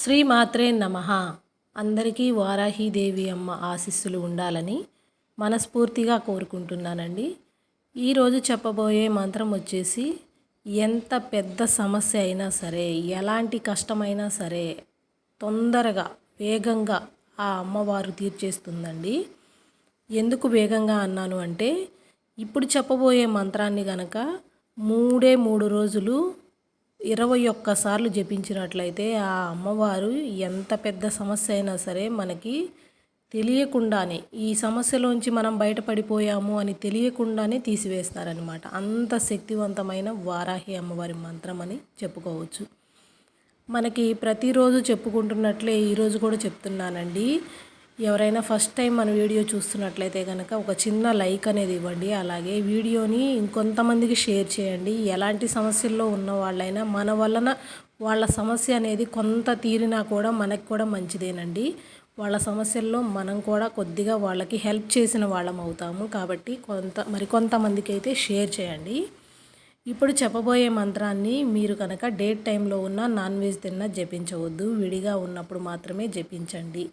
శ్రీమాత్రే నమ. అందరికీ వారాహీదేవి అమ్మ ఆశీస్సులు ఉండాలని మనస్ఫూర్తిగా కోరుకుంటున్నానండి. ఈరోజు చెప్పబోయే మంత్రం వచ్చేసి ఎంత పెద్ద సమస్య అయినా సరే ఎలాంటి కష్టమైనా సరే తొందరగా వేగంగా ఆ అమ్మవారు తీర్చేస్తుందండి. ఎందుకు వేగంగా అన్నాను అంటే ఇప్పుడు చెప్పబోయే మంత్రాన్ని గనక మూడే మూడు రోజులు ఇరవై ఒక్కసార్లు జపించినట్లయితే ఆ అమ్మవారు ఎంత పెద్ద సమస్య అయినా సరే మనకి తెలియకుండానే ఈ సమస్యలోంచి మనం బయటపడిపోయాము అని తెలియకుండానే తీసివేస్తారనమాట అంత శక్తివంతమైన వారాహి అమ్మవారి మంత్రం అని చెప్పుకోవచ్చు. మనకి ప్రతిరోజు చెప్పుకుంటున్నట్లే ఈరోజు కూడా చెప్తున్నానండి. ఎవరైనా ఫస్ట్ టైం మన వీడియో చూస్తున్నట్లయితే కనుక ఒక చిన్న లైక్ అనేది ఇవ్వండి. అలాగే వీడియోని ఇంకొంతమందికి షేర్ చేయండి. ఎలాంటి సమస్యల్లో ఉన్న వాళ్ళైనా మన వలన వాళ్ళ సమస్య అనేది కొంత తీరినా కూడా మనకు కూడా మంచిదేనండి. వాళ్ళ సమస్యల్లో మనం కూడా కొద్దిగా వాళ్ళకి హెల్ప్ చేసిన వాళ్ళం అవుతాము. కాబట్టి కొంత మరికొంతమందికి అయితే షేర్ చేయండి. ఇప్పుడు చెప్పబోయే మంత్రాన్ని మీరు కనుక డేట్ టైంలో ఉన్న నాన్ వెజ్ తిన్నా జపించవద్దు. విడిగా ఉన్నప్పుడు మాత్రమే జపించండి.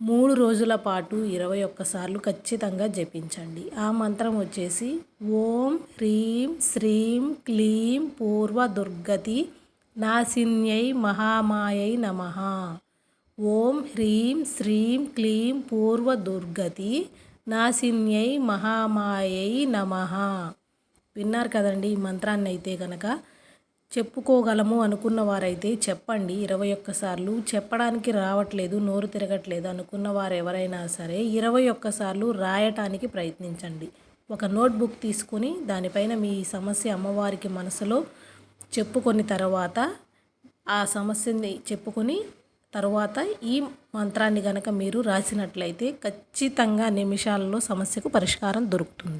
మూడు రోజుల పాటు ఇరవై ఒక్కసార్లు ఖచ్చితంగా జపించండి. ఆ మంత్రం వచ్చేసి ఓం హ్రీం శ్రీం క్లీం పూర్వ దుర్గతి నాసిన్యై మహామాయై నమ. ఓం హ్రీం శ్రీం క్లీం పూర్వ దుర్గతి నాసిన్యై మహామాయై నమ. విన్నారు కదండి ఈ మంత్రాన్ని అయితే కనుక చెప్పుకోగలము అనుకున్న వారైతే చెప్పండి. ఇరవై ఒక్కసార్లు చెప్పడానికి రావట్లేదు నోరు తిరగట్లేదు అనుకున్న వారు ఎవరైనా సరే ఇరవై ఒక్కసార్లు రాయటానికి ప్రయత్నించండి. ఒక నోట్బుక్ తీసుకుని దానిపైన మీ సమస్య అమ్మవారికి మనసులో చెప్పుకొని తర్వాత ఆ సమస్యని చెప్పుకొని తర్వాత ఈ మంత్రాన్ని గనక మీరు రాసినట్లయితే ఖచ్చితంగా నిమిషాలలో సమస్యకు పరిష్కారం దొరుకుతుంది.